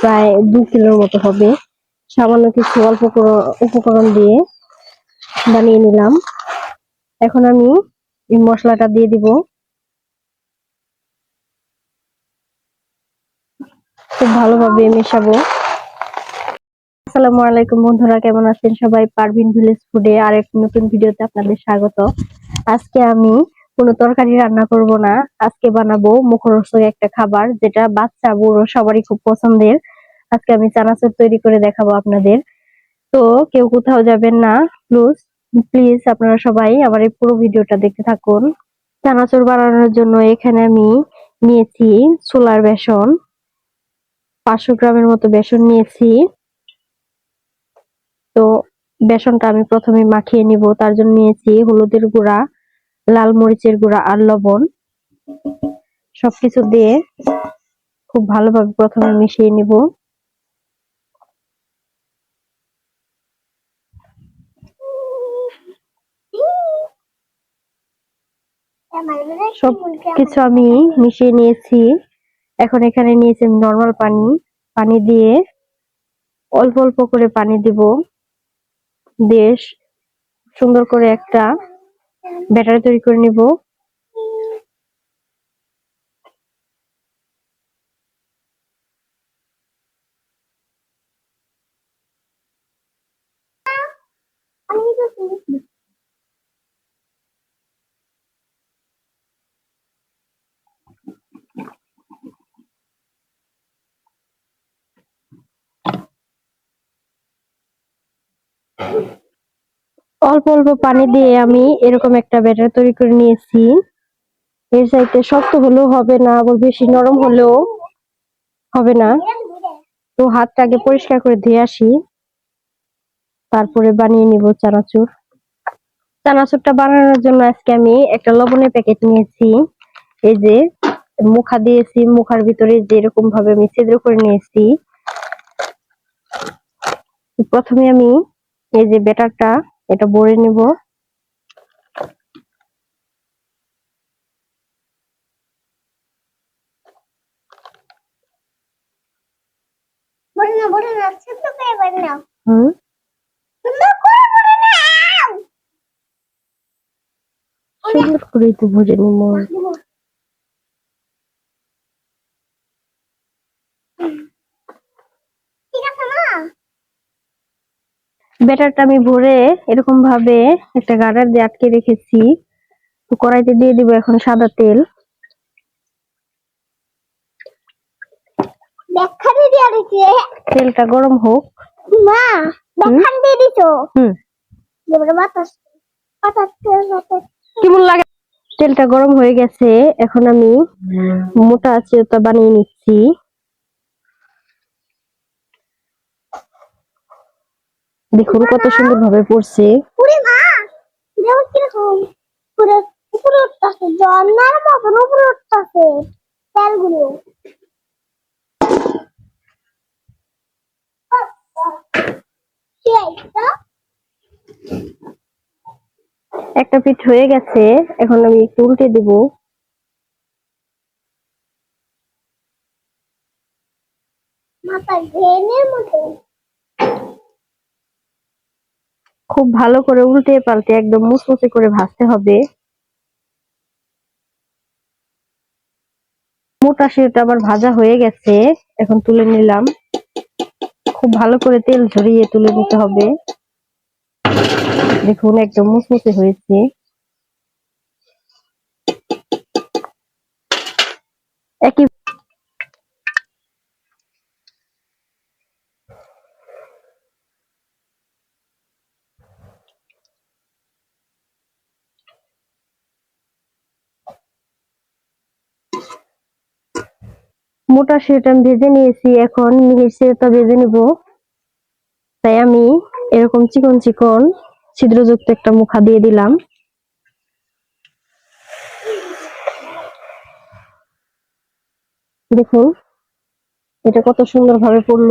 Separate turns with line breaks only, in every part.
প্রায় দু কিলোর মতো হবে। সামান্য কিছু অল্প উপকরণ- দিয়ে বানিয়ে নিলাম। এখন আমি এই মশলাটা দিয়ে দিব। খুব ভালোভাবে মেশাবো। আসসালামু আলাইকুম বন্ধুরা, কেমন আছেন সবাই? পারভিন ভিলেজ ফুডে আর এক নতুন ভিডিওতে আপনাদের স্বাগত। আজকে আমি কোনো তরকারি রান্না করব না। আজকে বানাবো মুখরোচক একটা খাবার, যেটা বাচ্চা, বুড়ো সবারই খুব পছন্দের। আজকে আমি চানাচুর তৈরি করে দেখাবো আপনাদের। তো কেউ কোথাও যাবেন না, প্লিজ প্লিজ আপনারা সবাই আমার এই পুরো ভিডিওটা দেখতে থাকুন। চানাচুর বানানোর জন্য এখানে আমি নিয়েছি ছোলার বেসন, পাঁচশো গ্রামের মতো বেসন নিয়েছি। তো বেসনটা আমি প্রথমে মাখিয়ে নিব, তার জন্য নিয়েছি হলুদের গুঁড়া লাল মরিচের গুঁড়া আর লবণ সবকিছু দিয়ে খুব ভালোভাবে প্রথমে মিশিয়ে নিব। সব কিছু আমি মিশিয়ে নিয়েছি। এখন এখানে নিয়েছি নর্মাল পানি। পানি দিয়ে অল্প অল্প করে পানি দিব। দিয়ে সুন্দর করে একটা ব্যাটারি তৈরি করে নিব। অল্প অল্প পানি দিয়ে আমি এরকম একটা ব্যাটার তৈরি করে নিয়েছি। এর চাইতে শক্ত হলেও হবে না, আবার বেশি নরম হলেও হবে না। তো হাতটা আগে পরিষ্কার করে ধুয়ে আসি। তারপরে বানিয়ে নিব চানাচুর। চানাচুরটা বানানোর জন্য আজকে আমি একটা লবণের প্যাকেট নিয়েছি। এই যে মুখা দিয়েছি, মুখার ভিতরে যেরকম ভাবে আমি ছিদ্র করে নিয়েছি। প্রথমে আমি এই যে ব্যাটারটা এটা ভরে নিব। হুম?
সুন্দর করে
তো ভরে নিব
ঠিক আছে না
ব্যাটারটা আমি ভরে এরকম ভাবে একটা গার্ডার দিয়ে আটকে রেখেছি। তো কড়াইতে দিয়ে দিব এখন সাদা তেল। তেলটা গরম হোক।
মা দিয়ে দিছো?
হুম। কেমন লাগে? তেলটা গরম হয়ে গেছে। এখন আমি মোটা আছে ওটা বানিয়ে নিচ্ছি। দেখুন কত সুন্দর ভাবে পড়ছে। একটা? পিঠ হয়ে গেছে এখন আমি একটু উল্টে দিব।
মাথা ঘেনের মতো
খুব ভালো করে উল্টে পাল্টে একদম মুচমুচে করে ভাজতে হবে। মোটা সেটা আবার ভাজা হয়ে গেছে, এখন তুলে নিলাম। খুব ভালো করে তেল ঝরিয়ে তুলে নিতে হবে। দেখুন, একদম মুচমুচে হয়েছে। একই মোটা সেটা আমি ভেজে নিয়েছি, এখন মিহির সেটা ভেজে নিব। তাই আমি এরকম চিকন চিকন ছিদ্রযুক্ত একটা মুখা দিয়ে দিলাম। দেখুন, এটা কত সুন্দর ভাবে পড়ল,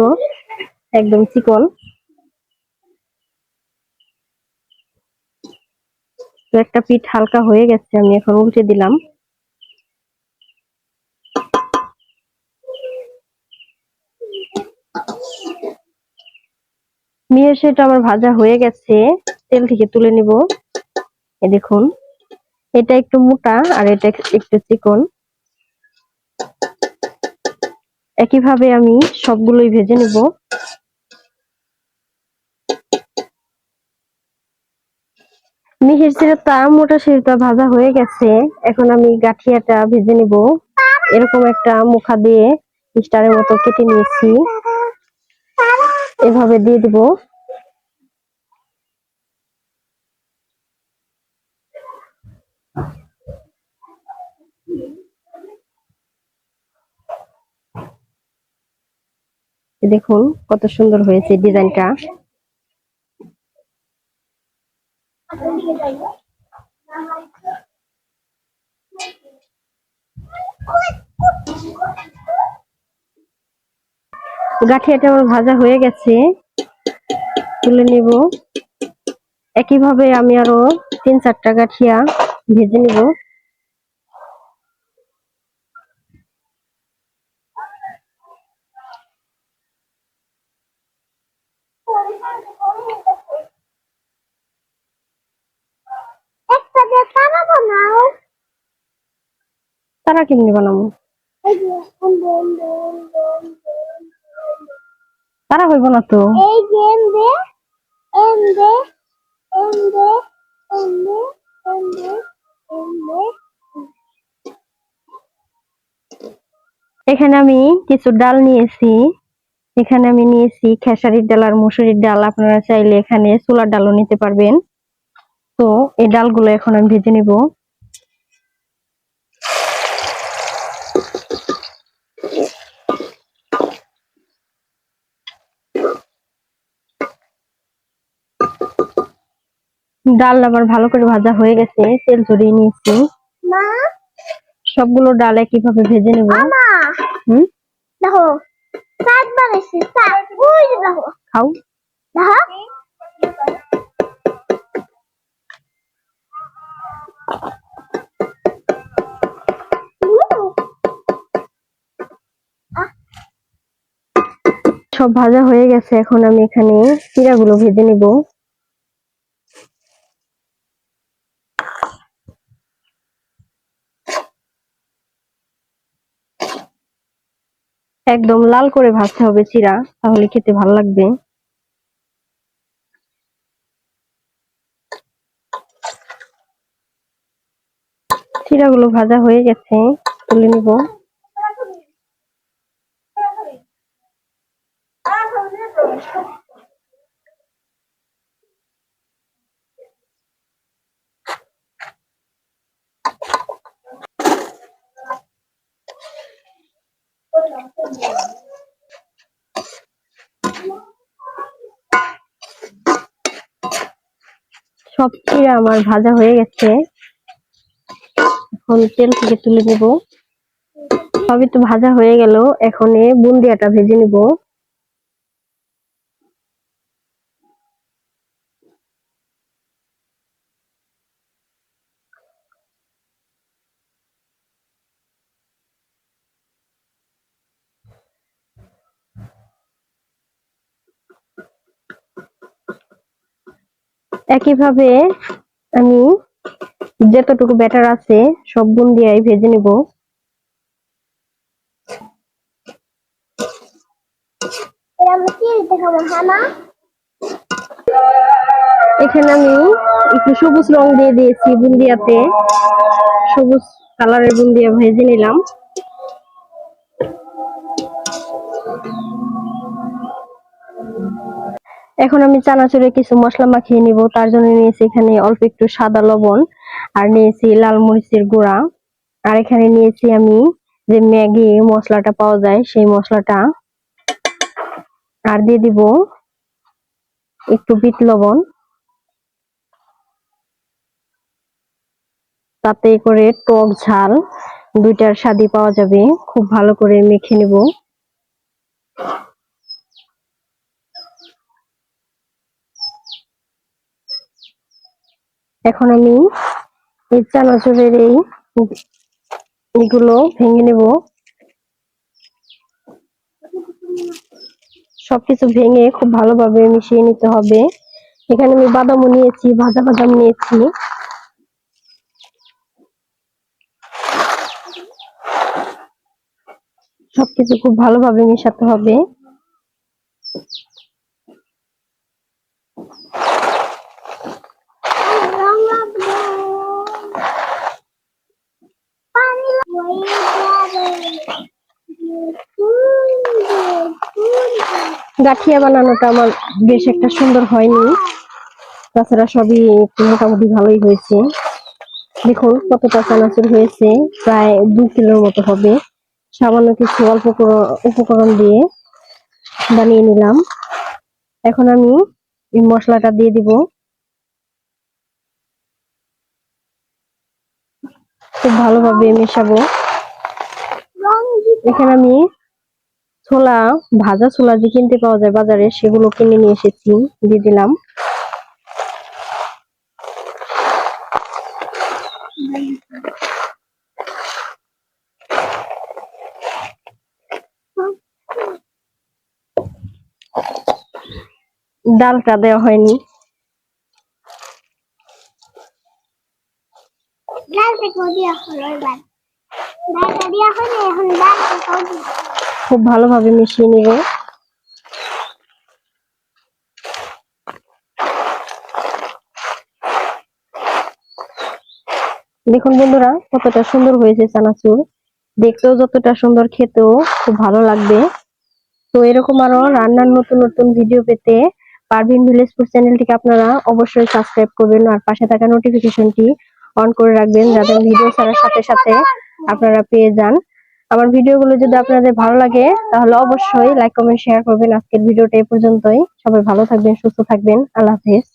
একদম চিকন। একটা পিঠ হালকা হয়ে গেছে, আমি এখন উল্টে দিলাম। মিহির সেটা আমার ভাজা হয়ে গেছে। তেল থেকে তুলে নিব। এই দেখুন, এটা একটু মোটা আর এটা একটু চিকন। একইভাবে আমি সবগুলোই ভেজে নিব। মিহির সিরাটা মোটা সিরটা ভাজা হয়ে গেছে। এখন আমি গাঠিয়াটা ভেজে নিব। এরকম একটা মুখা দিয়ে স্টারের মতো কেটে নিয়েছি। এভাবে দিয়ে দিব। দেখুন কত সুন্দর হয়েছে ডিজাইনটা। গাঠিয়াটা আমার ভাজা হয়ে গেছে। তুলে নেব। একইভাবে আমি আরও তিন চারটা গাঠিয়া ভেজে নিব।
তারা
কেমনি বানাবো। তারা হইব না তো?
এই যে এমবে, এমবে, এমবে, এমবে, এমবে, এমবে।
এখানে আমি কিছু ডাল নিয়েছি। এখানে আমি নিয়েছি খেসারির ডাল আর মুসুরির ডাল। আপনারা চাইলে এখানে ছোলার ডালও নিতে পারবেন। তো এই ডালগুলো এখন আমি ভেজে নিব। ডাল আমার ভালো করে ভাজা হয়ে গেছে তেল ঝরিয়ে নিয়েছি। সবগুলো ডাল একইভাবে ভেজে নেব? খাও। সব ভাজা হয়ে গেছে এখন আমি এখানে চিড়াগুলো ভেজে নিব। একদম লাল করে ভাজতে হবে চিরা, তাহলে খেতে ভালো লাগবে। চিরা গুলো ভাজা হয়ে গেছে, তুলে নিব। সব চিড়া আমার ভাজা হয়ে গেছে। এখন তেল থেকে তুলে নেব। সবই তো ভাজা হয়ে গেল। এখন বুন্দিয়াটা ভেজে নিব। একইভাবে আমি যতটুকু ব্যাটার আছে সব বুন্দিয়াই ভেজে নিব। এখানে আমি একটু সবুজ রং দিয়ে দিয়েছি বুন্দিয়াতে। সবুজ কালারের বুন্দিয়া ভেজে নিলাম। এখন আমি চানাচুরে কিছু মশলা মাখিয়ে নিব, তার জন্য নিয়েছি এখানে অল্প একটু সাদা লবণ, আর নিয়েছি লাল মরিচের গুঁড়া, আর এখানে নিয়েছি আমি যে ম্যাগি মশলাটা পাওয়া যায় সেই মশলাটা, আর দিয়ে দিব একটু বিট লবণ, তাতে করে টক ঝাল দুইটার স্বাদই পাওয়া যাবে, খুব ভালো করে মেখে নেব। এখন আমি এই চানাচুরের এই এগুলো ভেঙে নেব। সবকিছু ভেঙে খুব ভালোভাবে মিশিয়ে নিতে হবে। এখানে আমি বাদামও নিয়েছি, ভাজা বাদাম নিয়েছি। সবকিছু খুব ভালোভাবে মেশাতে হবে
রং লাগবে পানি লাগবে
গাঠিয়া বানানোটা আমার বেশ একটা সুন্দর হয়নি। তাছাড়া সবই মোটামুটি ভালোই হয়েছে। দেখুন কতটা চানাচুর হয়েছে, প্রায় দু কিলোর মতো হবে। সামান্য কিছু অল্প করে- উপকরণ দিয়ে বানিয়ে নিলাম। এখন আমি এই মশলাটা দিয়ে দিব। খুব ভালোভাবে মেশাবো। এখানে আমি ছোলা, ভাজা ছোলা যে কিনতে পাওয়া যায় বাজারে, সেগুলো কিনে নিয়ে এসেছি দিয়ে দিলাম। ডালটা দেওয়া হয়নি।
ডালটা দেওয়া হলো এবার। ডালটা দেওয়া হয়নি, এখন ডালটা
খুব ভালোভাবে মিশিয়ে নিব। দেখুন বন্ধুরা, কতটা সুন্দর হয়েছে চানাচুর। দেখতেও যতটা সুন্দর, খেতেও খুব ভালো লাগবে। তো এরকম আরও রান্নার নতুন নতুন ভিডিও পেতে পারভিন ভিলেজ ফুড চ্যানেলটিকে আপনারা অবশ্যই সাবস্ক্রাইব করবেন আর পাশে থাকা নোটিফিকেশনটি অন করে রাখবেন, যাতে ভিডিও ছাড়ার সাথে সাথে আপনারা পেয়ে যান। আমার ভিডিওগুলো যদি আপনাদের ভালো লাগে, তাহলে অবশ্যই লাইক কমেন্ট শেয়ার করবেন। আজকের ভিডিওটা এই পর্যন্তই। সবাই ভালো থাকবেন, সুস্থ থাকবেন। আল্লাহ হাফেজ।